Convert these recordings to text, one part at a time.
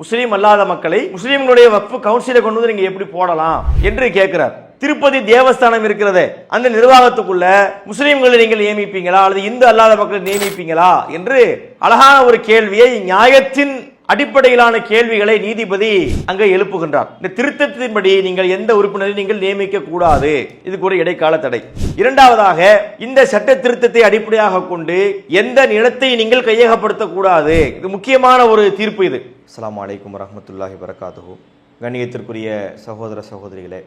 முஸ்லீம் அல்லாத மக்களை முஸ்லீம்களுடைய வக்ஃபு கவுன்சிலை கொண்டு வந்து நீங்க எப்படி போடலாம் என்று கேட்கிறார். திருப்பதி தேவஸ்தானம் இருக்கிறது அந்த நிர்வாகத்துக்குள்ள முஸ்லீம்களை நீங்கள் நியமிப்பீங்களா? அல்லது இந்து அல்லாத மக்களை நியமிப்பீங்களா? என்று அழகான ஒரு கேள்வியை நியாயத்தின் அடிப்படையிலான கேள்விகளை நீதிபதி அங்கே எழுப்புகின்றார். இந்த திருத்தத்தின்படி நீங்கள் எந்த உறுப்பினரை நீங்கள் நியமிக்க கூடாது. இதுக்கு ஒரு இடைக்கால தடை. இரண்டாவதாக இந்த சட்ட திருத்தத்தை அடிப்படையாக கொண்டு எந்த நிலத்தை நீங்கள் கையகப்படுத்த கூடாது. இது முக்கியமான ஒரு தீர்ப்பு இது. அஸ்லாம் அலைக்கும் வரஹ்மத்துல்லாஹி வரகாத்துஹு கண்ணியத்திற்குரிய சகோதர சகோதரிகளே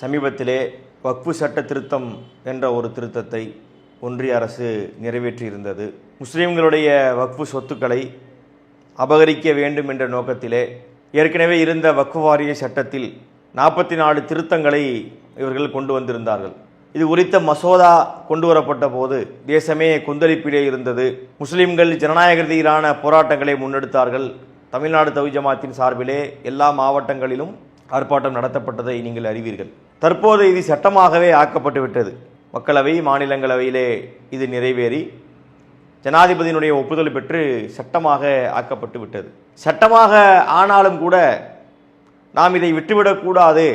சமீபத்திலே வக்ஃபு சட்ட திருத்தம் என்ற ஒரு திருத்தத்தை ஒன்றிய அரசு நிறைவேற்றியிருந்தது. முஸ்லீம்களுடைய வக்ஃபு சொத்துக்களை அபகரிக்க வேண்டும் என்ற நோக்கத்திலே ஏற்கனவே இருந்த வக்குவாரிய சட்டத்தில் நாற்பத்தி நாலு திருத்தங்களை இவர்கள் கொண்டு வந்திருந்தார்கள். இது குறித்த மசோதா கொண்டு வரப்பட்ட போது தேசமே கொந்தளிப்பிலே இருந்தது. முஸ்லிம்கள் ஜனநாயக ரீதியிலான போராட்டங்களை முன்னெடுத்தார்கள். தமிழ்நாடு தவி ஜமாத்தின் சார்பிலே எல்லா மாவட்டங்களிலும் ஆர்ப்பாட்டம் நடத்தப்பட்டதை நீங்கள் அறிவீர்கள். தற்போது இது சட்டமாகவே ஆக்கப்பட்டு விட்டது மக்களவை மாநிலங்களவையிலே இது நிறைவேறி ஜனாதிபதியினுடைய ஒப்புதல் பெற்று சட்டமாக ஆக்கப்பட்டு விட்டது. சட்டமாக ஆனாலும் கூட நாம் இதை விட்டுவிடக்கூடாது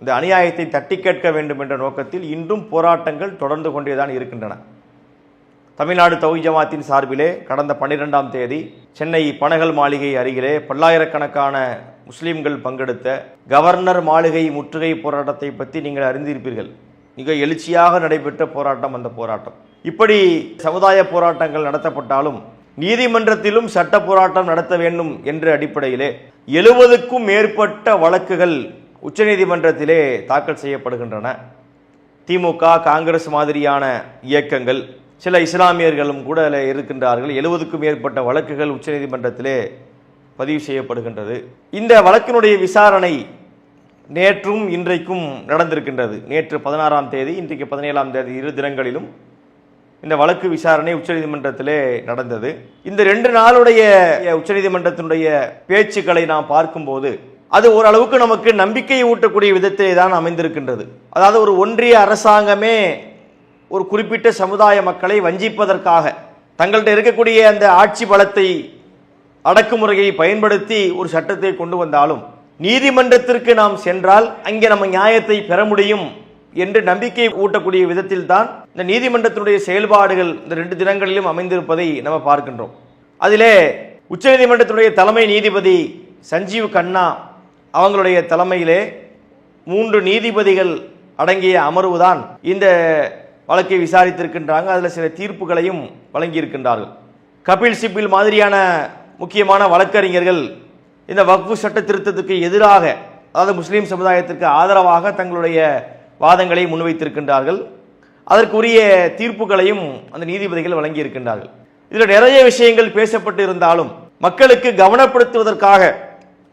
இந்த அநியாயத்தை தட்டி கேட்க வேண்டும் என்ற நோக்கத்தில் இன்றும் போராட்டங்கள் தொடர்ந்து கொண்டேதான் இருக்கின்றன. தமிழ்நாடு தௌஹி ஜமாத்தின் சார்பிலே கடந்த பன்னிரெண்டாம் தேதி சென்னை பனகல் மாளிகை அருகிலே பல்லாயிரக்கணக்கான முஸ்லீம்கள் பங்கெடுத்த கவர்னர் மாளிகை முற்றுகை போராட்டத்தை பற்றி நீங்கள் அறிந்திருப்பீர்கள். மிக எழுச்சியாக நடைபெற்ற போராட்டம் அந்த போராட்டம். இப்படி சமுதாய போராட்டங்கள் நடத்தப்பட்டாலும் நீதிமன்றத்திலும் சட்ட போராட்டம் நடத்த வேண்டும் என்ற அடிப்படையிலே எழுபதுக்கும் மேற்பட்ட வழக்குகள் உச்சநீதிமன்றத்திலே தாக்கல் செய்யப்படுகின்றன. திமுக காங்கிரஸ் மாதிரியான இயக்கங்கள் சில இஸ்லாமியர்களும் கூட அதில் இருக்கின்றார்கள். எழுபதுக்கும் மேற்பட்ட வழக்குகள் உச்சநீதிமன்றத்திலே பதிவு செய்யப்படுகின்றது. இந்த வழக்கினுடைய விசாரணை நேற்றும் இன்றைக்கும் நடந்திருக்கின்றது. நேற்று பதினாறாம் தேதி இன்றைக்கு பதினேழாம் தேதி இரு தினங்களிலும் இந்த வழக்கு விசாரணை உச்சநீதிமன்றத்திலே நடந்தது. இந்த ரெண்டு நாளுடைய உச்சநீதிமன்றத்தினுடைய பேச்சுக்களை நாம் பார்க்கும்போது அது ஓரளவுக்கு நமக்கு நம்பிக்கையை ஊட்டக்கூடிய விதத்திலே தான் அமைந்திருக்கின்றது. அதாவது ஒரு ஒன்றிய அரசாங்கமே ஒரு குறிப்பிட்ட சமுதாய மக்களை வஞ்சிப்பதற்காக தங்கள்கிட்ட இருக்கக்கூடிய அந்த ஆட்சி பலத்தை அடக்குமுறையை பயன்படுத்தி ஒரு சட்டத்தை கொண்டு வந்தாலும் நீதிமன்றத்திற்கு நாம் சென்றால் அங்கே நம்ம நியாயத்தை பெற முடியும் என்று நம்பிக்கை ஊட்டக்கூடிய விதத்தில் தான் இந்த நீதிமன்றத்தினுடைய செயல்பாடுகள் இந்த ரெண்டு தினங்களிலும் அமைந்திருப்பதை நம்ம பார்க்கின்றோம். அதிலே உச்சநீதிமன்றத்தினுடைய தலைமை நீதிபதி சஞ்சீவ் கண்ணா அவங்களுடைய தலைமையிலே மூன்று நீதிபதிகள் அடங்கிய அமர்வு தான் இந்த வழக்கை விசாரித்திருக்கின்றாங்க. அதில் சில தீர்ப்புகளையும் வழங்கியிருக்கின்றார்கள். கபில் சிபில் மாதிரியான முக்கியமான வழக்கறிஞர்கள் இந்த வக்ஃபு சட்ட திருத்தத்துக்கு எதிராக அதாவது முஸ்லீம் சமுதாயத்திற்கு ஆதரவாக தங்களுடைய வாதங்களை முன்வைத்திருக்கின்றார்கள். அதற்குரிய தீர்ப்புகளையும் அந்த நீதிபதிகள் வழங்கியிருக்கின்றார்கள். இதில் நிறைய விஷயங்கள் பேசப்பட்டு இருந்தாலும் மக்களுக்கு கவனப்படுத்துவதற்காக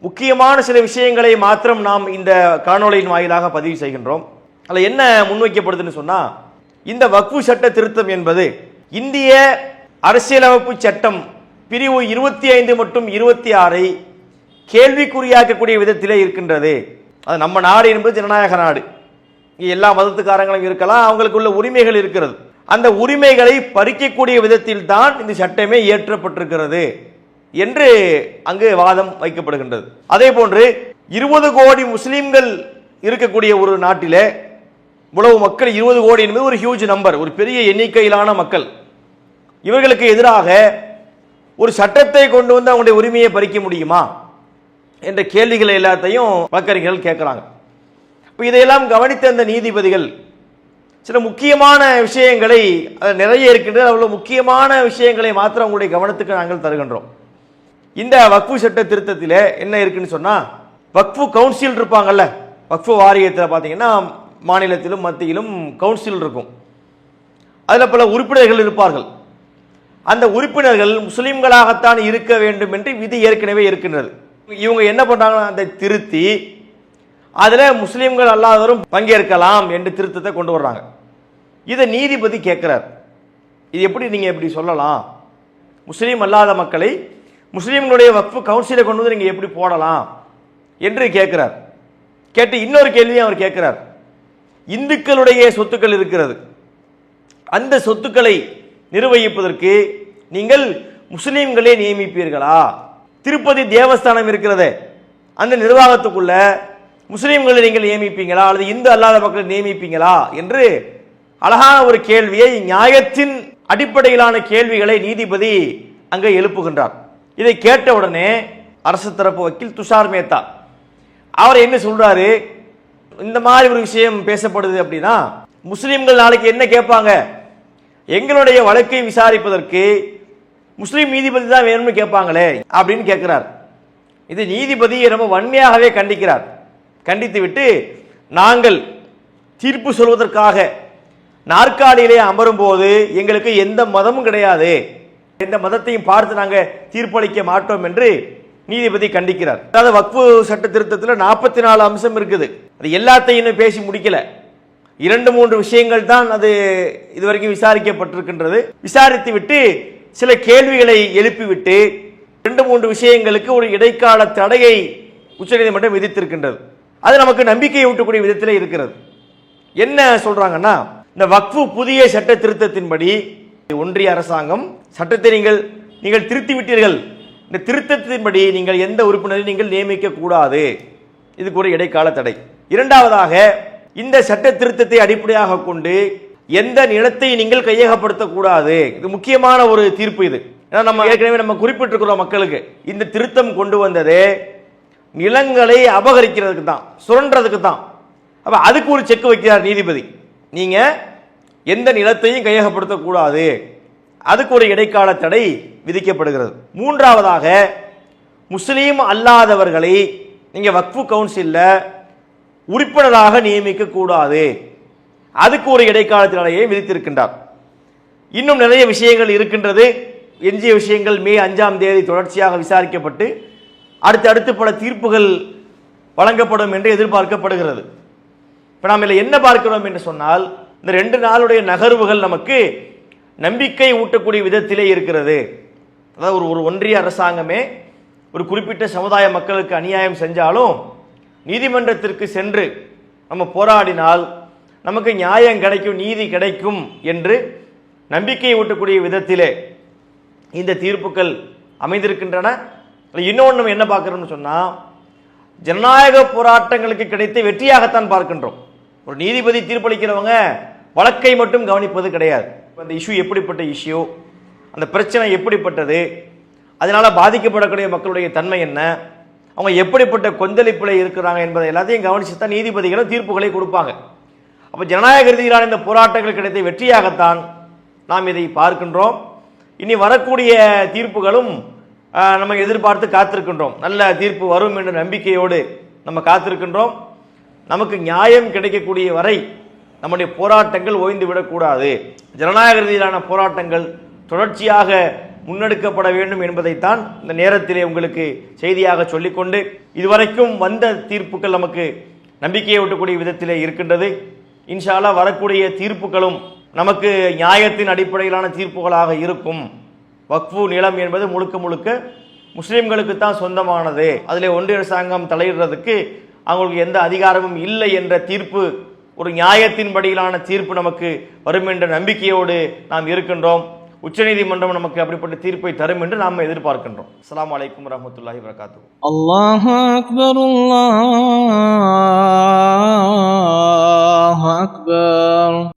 முக்கியமான சில விஷயங்களை மாத்திரம் நாம் இந்த காணொளியின் வாயிலாக பதிவு செய்கின்றோம். அதில் என்ன முன்வைக்கப்படுதுன்னு சொன்னால் இந்த வக்ஃபு சட்ட திருத்தம் என்பது இந்திய அரசியலமைப்பு சட்டம் பிரிவு இருபத்தி ஐந்து மற்றும் இருபத்தி ஆறை கேள்விக்குறியாக்கக்கூடிய விதத்திலே இருக்கின்றது. அது நம்ம நாடு என்பது ஜனநாயக நாடு. எல்லா மதத்துக்காரங்களும் இருக்கலாம் அவங்களுக்குள்ள உரிமைகள் இருக்கிறது. அந்த உரிமைகளை பறிக்கக்கூடிய விதத்தில் தான் இந்த சட்டமே இயற்றப்பட்டிருக்கிறது என்று அங்கு வாதம் வைக்கப்படுகின்றது. அதே போன்று இருபது கோடி முஸ்லீம்கள் இருக்கக்கூடிய ஒரு நாட்டிலே இவ்வளவு மக்கள் இருபது கோடி என்பது ஒரு ஹியூஜ் நம்பர் ஒரு பெரிய எண்ணிக்கையிலான மக்கள். இவர்களுக்கு எதிராக ஒரு சட்டத்தை கொண்டு வந்து அவங்களுடைய உரிமையை பறிக்க முடியுமா? என்ற கேள்விகளை எல்லாத்தையும் வழக்கறிஞர்கள் கேட்குறாங்க. இப்போ இதையெல்லாம் கவனித்த அந்த நீதிபதிகள் சில முக்கியமான விஷயங்களை நிறைய இருக்கின்றது அவ்வளோ முக்கியமான விஷயங்களை மாத்திரம் உங்களுடைய கவனத்துக்கு நாங்கள் தருகின்றோம். இந்த வக்ஃபு சட்ட திருத்தத்தில் என்ன இருக்குன்னு சொன்னால் வக்ஃபு கவுன்சில் இருப்பாங்கல்ல வக்ஃபு வாரியத்தில் பார்த்தீங்கன்னா மாநிலத்திலும் மத்தியிலும் கவுன்சில் இருக்கும். அதில் பல உறுப்பினர்கள் இருப்பார்கள். அந்த உறுப்பினர்கள் முஸ்லீம்களாகத்தான் இருக்க வேண்டும் என்று விதி ஏற்கனவே இருக்கின்றது. இவங்க என்ன பண்ணுறாங்கன்னா அதை திருத்தி அதில் முஸ்லீம்கள் அல்லாதவரும் பங்கேற்கலாம் என்று திருத்தத்தை கொண்டு வர்றாங்க. இதை நீதிபதி கேட்குறார் இது எப்படி நீங்கள் எப்படி சொல்லலாம்? முஸ்லீம் அல்லாத மக்களை முஸ்லீம்களுடைய வக்ஃபு கவுன்சிலை கொண்டு வந்து நீங்கள் எப்படி போடலாம் என்று கேட்குறார் கேட்டு இன்னொரு கேள்வியும் அவர் கேட்குறார் இந்துக்களுடைய சொத்துக்கள் இருக்கிறது. அந்த சொத்துக்களை நிர்வகிப்பதற்கு நீங்கள் முஸ்லீம்களே நியமிப்பீர்களா? திருப்பதி தேவஸ்தானம் இருக்கிறதே. அந்த நிர்வாகத்துக்குள்ள முஸ்லீம்களை நீங்கள் நியமிப்பீங்களா? அல்லது இந்து அல்லாத மக்களை நியமிப்பீங்களா? என்று அழகான ஒரு கேள்வியை நியாயத்தின் அடிப்படையிலான கேள்விகளை நீதிபதி அங்கே எழுப்புகின்றார். இதை கேட்ட உடனே அரசு தரப்பு வக்கீல் துஷார் மேத்தா அவர் என்ன சொல்றாரு? இந்த மாதிரி ஒரு விஷயம் பேசப்படுது அப்படின்னா முஸ்லீம்கள் நாளைக்கு என்ன கேட்பாங்க? எங்களுடைய வழக்கை விசாரிப்பதற்கு முஸ்லீம் நீதிபதி தான் வேணும்னு கேட்பாங்களே அப்படின்னு கேட்கிறார். இது நீதிபதி ரொம்ப வன்மையாகவே கண்டிக்கிறார். கண்டித்துவிட்டு நாங்கள் தீர்ப்பு சொல்வதற்காக நாற்காலியிலே அமரும் போது எங்களுக்கு எந்த மதமும் கிடையாது. எந்த மதத்தையும் பார்த்து நாங்கள் தீர்ப்பளிக்க மாட்டோம் என்று நீதிபதி கண்டிக்கிறார். அதாவது வக்ஃபு சட்ட திருத்தத்தில் நாற்பத்தி நாலு அம்சம் இருக்குது. அது எல்லாத்தையும் இன்னும் பேசி முடிக்கல. இரண்டு மூன்று விஷயங்கள் தான் அது இதுவரைக்கும் விசாரிக்கப்பட்டிருக்கின்றது. விசாரித்து விட்டு சில கேள்விகளை எழுப்பிவிட்டு ரெண்டு மூன்று விஷயங்களுக்கு ஒரு இடைக்கால தடையை உச்சநீதிமன்றம் விதித்திருக்கின்றது. அது நமக்கு நம்பிக்கையை ஊட்டக்கூடிய விதத்தில் இருக்கிறது. என்ன சொல்றாங்கன்னா இந்த வக்ஃபு புதிய சட்ட திருத்தத்தின்படி ஒன்றிய அரசாங்கம் சட்டத்தை நீங்கள் நீங்கள் திருத்தி விட்டீர்கள் இந்த திருத்தத்தின்படி நீங்கள் எந்த உறுப்பினரையும் நீங்கள் நியமிக்க கூடாது. இதுக்கு ஒரு இடைக்கால தடை. இரண்டாவதாக இந்த சட்ட திருத்தத்தை அடிப்படையாக கொண்டு எந்த நிலத்தை நீங்கள் கையகப்படுத்தக்கூடாது. இது முக்கியமான ஒரு தீர்ப்பு இது. ஏன்னா நம்ம ஏற்கனவே நம்ம குறிப்பிட்டிருக்கிறோம் மக்களுக்கு. இந்த திருத்தம் கொண்டு வந்ததே நிலங்களை அபகரிக்கிறதுக்கு தான் சுரண்டுறதுக்கு தான். அப்போ அதுக்கு ஒரு செக் வைக்கிறார் நீதிபதி. நீங்கள் எந்த நிலத்தையும் கையகப்படுத்தக்கூடாது. அதுக்கு ஒரு இடைக்கால தடை விதிக்கப்படுகிறது. மூன்றாவதாக முஸ்லீம் அல்லாதவர்களை நீங்கள் வக்ஃபு கவுன்சிலில் உறுப்பினராக நியமிக்க கூடாது அதுக்கு ஒரு இடைக்கால தடையை விதித்திருக்கின்றார். இன்னும் நிறைய விஷயங்கள் இருக்கின்றது. எஞ்சிய விஷயங்கள் மே அஞ்சாம் தேதி தொடர்ச்சியாக விசாரிக்கப்பட்டு அடுத்து அடுத்து பல தீர்ப்புகள் வழங்கப்படும் என்று எதிர்பார்க்கப்படுகிறது. இப்போ நாம் இதில் என்ன பார்க்கிறோம் என்று சொன்னால் இந்த ரெண்டு நாளுடைய நகர்வுகள் நமக்கு நம்பிக்கை ஊட்டக்கூடிய விதத்திலே இருக்கிறது. அதாவது ஒரு ஒரு ஒன்றிய அரசாங்கமே ஒரு குறிப்பிட்ட சமுதாய மக்களுக்கு அநியாயம் செஞ்சாலும் நீதிமன்றத்திற்கு சென்று நம்ம போராடினால் நமக்கு நியாயம் கிடைக்கும் நீதி கிடைக்கும் என்று நம்பிக்கை ஊட்டக்கூடிய விதத்திலே இந்த தீர்ப்புகள் அமைந்திருக்கின்றன. இன்னொன்று நம்ம என்ன பார்க்குறோம்னு சொன்னால் ஜனநாயக போராட்டங்களுக்கு கிடைத்த வெற்றியாகத்தான் பார்க்கின்றோம். ஒரு நீதிபதி தீர்ப்பளிக்கிறவங்க வழக்கை மட்டும் கவனிப்பது கிடையாது. அந்த இஷ்யூ எப்படிப்பட்ட இஷ்யூ அந்த பிரச்சனை எப்படிப்பட்டது? அதனால் பாதிக்கப்படக்கூடிய மக்களுடைய தன்மை என்ன? அவங்க எப்படிப்பட்ட கொந்தளிப்பில் இருக்கிறாங்க என்பதை எல்லாத்தையும் கவனிச்சு தான் நீதிபதிகளும் தீர்ப்புகளை கொடுப்பாங்க. அப்போ ஜனநாயக ரீதியிலான இந்த போராட்டங்கள் கிடைத்த வெற்றியாகத்தான் நாம் இதை பார்க்கின்றோம். இனி வரக்கூடிய தீர்ப்புகளும் நம்ம எதிர்பார்த்து காத்திருக்கின்றோம். நல்ல தீர்ப்பு வரும் என்ற நம்பிக்கையோடு நம்ம காத்திருக்கின்றோம். நமக்கு நியாயம் கிடைக்கக்கூடிய வரை நம்முடைய போராட்டங்கள் ஓய்ந்து விடக்கூடாது. ஜனநாயக ரீதியிலான போராட்டங்கள் தொடர்ச்சியாக முன்னெடுக்கப்பட வேண்டும் என்பதைத்தான் இந்த நேரத்திலே உங்களுக்கு செய்தியாக சொல்லிக்கொண்டு இதுவரைக்கும் வந்த தீர்ப்புகள் நமக்கு நம்பிக்கையை ஊட்டக்கூடிய விதத்திலே இருக்கின்றது. இன்ஷாலா வரக்கூடிய தீர்ப்புகளும் நமக்கு நியாயத்தின் அடிப்படையிலான தீர்ப்புகளாக இருக்கும். வக்ஃபு நிலம் என்பது முழுக்க முழுக்க முஸ்லீம்களுக்கு தான் சொந்தமானது. அதில் ஒன்றிய அரசாங்கம் தலையிடுறதுக்கு அவங்களுக்கு எந்த அதிகாரமும் இல்லை என்ற தீர்ப்பு ஒரு நியாயத்தின்படியிலான தீர்ப்பு நமக்கு வரும் என்ற நம்பிக்கையோடு நாம் இருக்கின்றோம். உச்சநீதிமன்றம் நமக்கு அப்படிப்பட்ட தீர்ப்பை தரும் என்று நாம் எதிர்பார்க்கின்றோம். அஸ்லாம் வலைக்கம் ரஹமத்துல்லாஹி வரகாத்து அல்லாஹ் அக்பர் அல்லாஹ் அக்பர்.